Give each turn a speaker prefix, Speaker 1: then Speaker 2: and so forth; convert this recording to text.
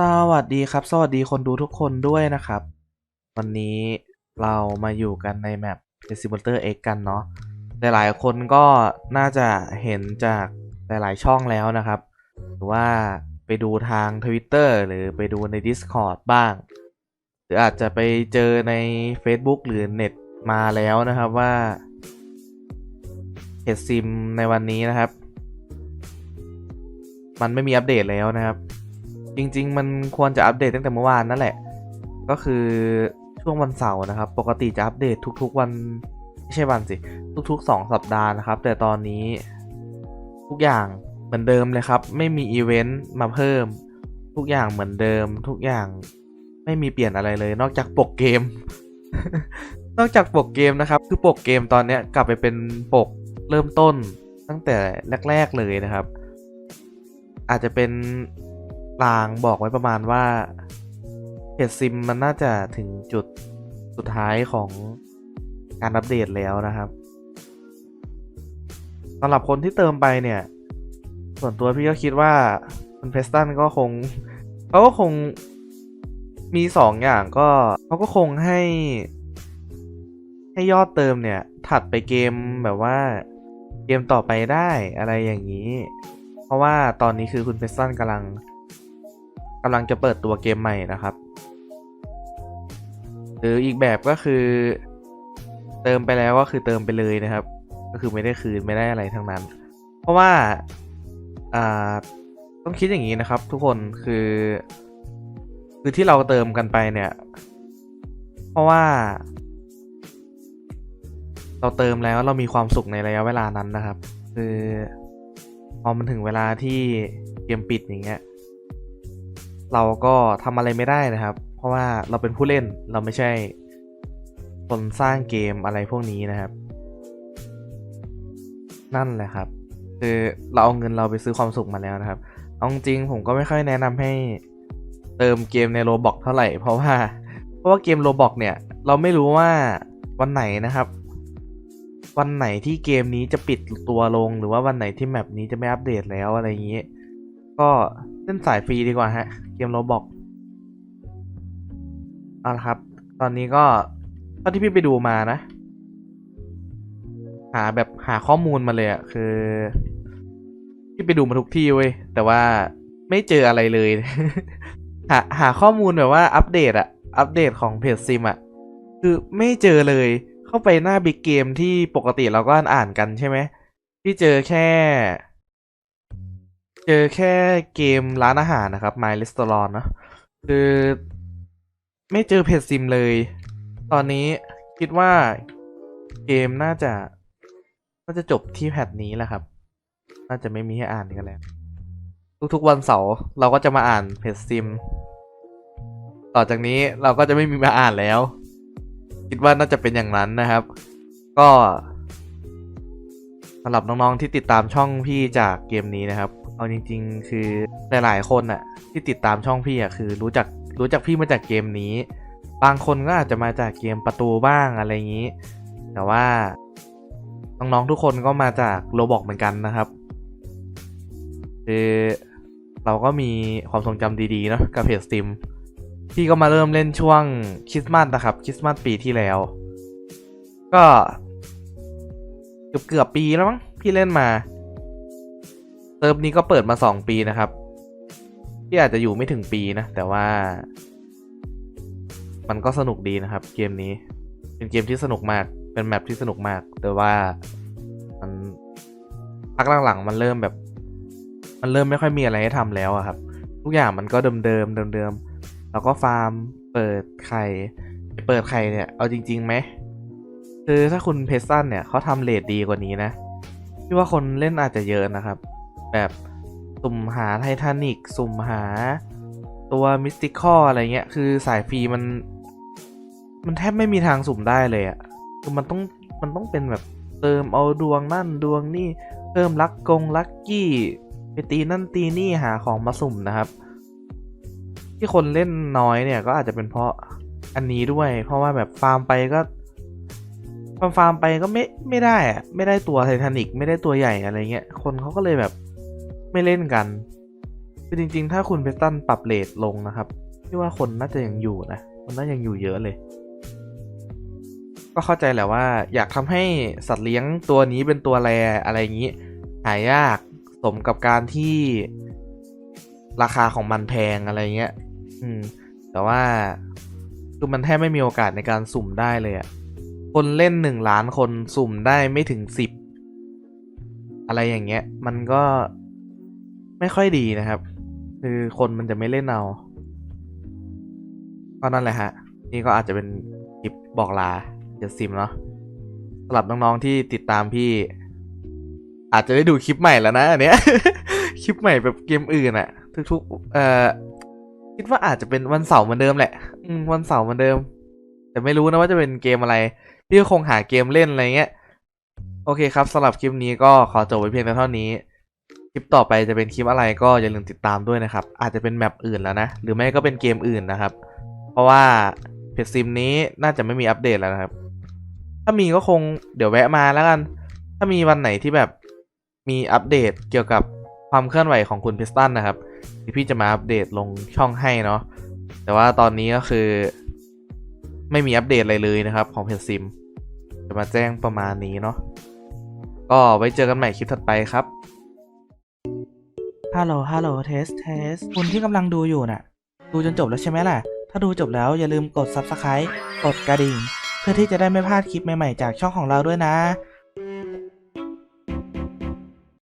Speaker 1: สวัสดีครับ สวัสดีคนดูทุกคนด้วยนะครับ วันนี้เรามาอยู่กันในแมป The Simulator X กันเนาะหลายๆคนก็น่าจะเห็นจากหลายๆช่องแล้วนะครับ หรือว่าไปดูทาง Twitter หรือไปดูใน Discord บ้าง หรืออาจจะไปเจอใน Facebook หรือเน็ตมาแล้วนะครับว่าเพจซิมในวันนี้นะครับ มันไม่มีอัปเดตแล้วนะครับ จริง ๆ มันควรจะอัปเดตตั้งแต่เมื่อวานนั่นแหละ ก็คือช่วงวันเสาร์นะครับ ปกติจะอัปเดตทุก ๆ วันไม่ใช่วันสิ ทุก ๆ 2 สัปดาห์นะครับ แต่ตอนนี้ทุกอย่างเหมือนเดิมเลยครับ ไม่มีอีเวนต์มาเพิ่ม ทุกอย่างเหมือนเดิม ทุกอย่างไม่มีเปลี่ยนอะไรเลย นอกจากปกเกม นอกจากปกเกมนะครับ คือปกเกมตอนนี้กลับไปเป็นปกเริ่มต้นตั้งแต่แรก ๆเลยนะครับ อาจจะเป็น ลางบอกไว้ประมาณว่าเพจซิมมันน่าจะถึงจุดสุดท้ายของการอัปเดตแล้วนะครับสำหรับคนที่เติมไปเนี่ย ส่วนตัวพี่ก็คิดว่าคุณเพสตันก็คงเขาก็คงมีสองอย่างก็เขาก็คงให้ ให้ยอดเติมเนี่ย ถัดไปเกมแบบว่าเกมต่อไปได้อะไรอย่างนี้ เพราะว่าตอนนี้คือคุณเพสตันกำลัง กำลังจะเปิดตัวเกมใหม่นะครับ หรืออีกแบบก็คือ เติมไปแล้วก็คือเติมไปเลยนะครับ ก็คือไม่ได้คืนไม่ได้อะไรทั้งนั้น เพราะว่าอ่าต้องคิดอย่างนี้นะครับ ทุกคนคือ คือที่เราเติมกันไปเนี่ย เพราะว่า เราเติมแล้วเรามีความสุขในระยะเวลานั้นนะครับ คือพอมันถึงเวลาที่เกมปิดอย่างเงี้ย เราก็ทำอะไรไม่ได้นะครับ เพราะว่าเราเป็นผู้เล่นเราไม่ใช่คนสร้างเกมอะไรพวกนี้นะครับ นั่นแหละครับ คือเราเอาเงินเราไปซื้อความสุขมาแล้วนะครับเอาจริงผมก็ไม่ค่อยแนะนำให้เติมเกมในโรบอกเท่าไหร่ เพราะว่าเพราะว่าเกมโรบอกเนี่ย เราไม่รู้ว่าวันไหนนะครับ วันไหนที่เกมนี้จะปิดตัวลงหรือว่าวันไหนที่แมปนี้จะไม่อัปเดตแล้วอะไรอย่างนี้ ก็ เล่นสายฟรีดีกว่าฮะ เกมโรบอกเอาละครับ ตอนนี้ก็เท่าที่พี่ไปดูมานะ หาแบบหาข้อมูลมาเลยอะคือ พี่ไปดูมาทุกที่เว้ย แต่ว่าไม่เจออะไรเลย หาหาข้อมูลแบบว่าอัปเดตอะอัปเดตของเพจซิมอะคือไม่เจอเลย เข้าไปหน้าบิ๊กเกมที่ปกติเราก็อ่านกันใช่ไหมพี่เจอแค่ เจอแค่เกมร้านอาหารนะครับ My Restaurant เนะคือไม่เจอเพจซิมเลย ตอนนี้คิดว่าเกมน่าจะน่าจะจบที่แพทนี้แหละครับ น่าจะไม่มีให้อ่านกันแล้ว ทุกๆวันเสาร์เราก็จะมาอ่านเพจซิม ต่อจากนี้เราก็จะไม่มีมาอ่านแล้ว คิดว่าน่าจะเป็นอย่างนั้นนะครับ ก็สำหรับน้องๆที่ติดตามช่องพี่จากเกมนี้นะครับ เอาจริง ๆ คือหลาย ๆ คนอะที่ติดตามช่องพี่อะคือรู้จักรู้จักพี่มาจากเกมนี้ บางคนก็อาจจะมาจากเกมประตูบ้างอะไรอย่างนี้ แต่ว่าน้อง ๆ ทุกคนก็มาจากโรบอกเหมือนกันนะครับ คือเราก็มีความทรงจำดีๆเนาะกับเพจสติมพี่ก็มาเริ่มเล่นช่วงคริสต์มาสนะครับคริสต์มาสปีที่แล้ว ก็เกือบเกือบปีแล้วมั้งพี่เล่นมา เติมนี้ก็เปิดมาสองปีนะครับพี่อาจจะอยู่ไม่ถึงปีนะ แต่ว่า มันก็สนุกดีนะครับ เกมนี้ เป็นเกมที่สนุกมาก เป็นแมปที่สนุกมาก แต่ว่ามันพักหลังๆมันเริ่มแบบ มันเริ่มไม่ค่อยมีอะไรให้ทำแล้วอะครับ ทุกอย่างมันก็เดิมๆเดิมๆแล้วก็ฟาร์มเปิดไข่เปิดไข่เนี่ย เอาจริงๆไหมคือถ้าคุณเพสันเนี่ยเขาทำเลทดีกว่านี้นะพี่ว่าคนเล่นอาจจะเยอะนะครับ แบบสุ่มหาไททานิกสุ่มหาตัวมิสติคออะไรเงี้ย คือสายฟรีมัน มันแทบไม่มีทางสุ่มได้เลยอะคือมันต้องมันต้องเป็นแบบเติมเอาดวงนั่นดวงนี่เพิ่มลักกงลักกี้ไปตีนั่นตีนี่หาของมาสุ่มนะครับ ที่คนเล่นน้อยเนี่ยก็อาจจะเป็นเพราะอันนี้ด้วย เพราะว่าแบบฟาร์มไปก็ฟาร์มฟาร์มไปก็ไม่ไม่ได้อะไม่ได้ตัวไททานิกไม่ได้ตัวใหญ่อะไรเงี้ยคนเขาก็เลยแบบ ไม่เล่นกันคือจริง ๆ ถ้าคุณเพสตันปรับเลทลงนะครับพี่ว่าคนน่าจะยังอยู่นะคนน่าจะยังอยู่เยอะเลย ก็เข้าใจแหละว่า อยากทำให้สัตว์เลี้ยงตัวนี้เป็นตัวแรอะไรอย่างนี้ หายากสมกับการที่ราคาของมันแพงอะไรเงี้ย อืม แต่ว่าคือมันแทบไม่มีโอกาสในการสุ่มได้เลยอะคนเล่นหนึ่งล้านคนสุ่มได้ไม่ถึงสิบอะไรอย่างเงี้ย มันก็ ไม่ค่อยดีนะครับ คือคนมันจะไม่เล่นเอาก็นั่นแหละฮะ นี่ก็อาจจะเป็นคลิปบอกลาเจ็ดซิมเนาะสำหรับน้องๆที่ติดตามพี่ อาจจะได้ดูคลิปใหม่แล้วนะอันเนี้ยคลิปใหม่แบบเกมอื่นอะทุกๆเอ่อคิดว่าอาจจะเป็นวันเสาร์เหมือนเดิมแหละอืวันเสาร์เหมือนเดิม แต่ไม่รู้นะว่าจะเป็นเกมอะไร พี่ก็คงหาเกมเล่นอะไรเงี้ย โอเคครับสำหรับคลิปนี้ก็ขอจบไว้เพียงเท่านี้ คลิปต่อไปจะเป็นคลิปอะไรก็อย่าลืมติดตามด้วยนะครับ อาจจะเป็นแมปอื่นแล้วนะ หรือไม่ก็เป็นเกมอื่นนะครับ เพราะว่าเพจซิมนี้น่าจะไม่มีอัปเดตแล้วนะครับ ถ้ามีก็คงเดี๋ยวแวะมาแล้วกัน ถ้ามีวันไหนที่แบบมีอัปเดตเกี่ยวกับความเคลื่อนไหวของคุณพิสตันนะครับที่พี่จะมาอัปเดตลงช่องให้เนาะแต่ว่าตอนนี้ก็คือ ไม่มีอัปเดตอะไรเลยนะครับ ของเพจซิม จะมาแจ้งประมาณนี้เนาะก็ไว้เจอกันใหม่คลิปถัดไปครับ
Speaker 2: ฮัลโหล ฮัลโหล เทส เทส คุณที่กำลังดูอยู่น่ะ ดูจนจบแล้วใช่ไหมล่ะ ถ้าดูจบแล้วอย่าลืมกด Subscribe กดกระดิ่ง เพื่อที่จะได้ไม่พลาดคลิปใหม่ๆจากช่องของเราด้วยนะ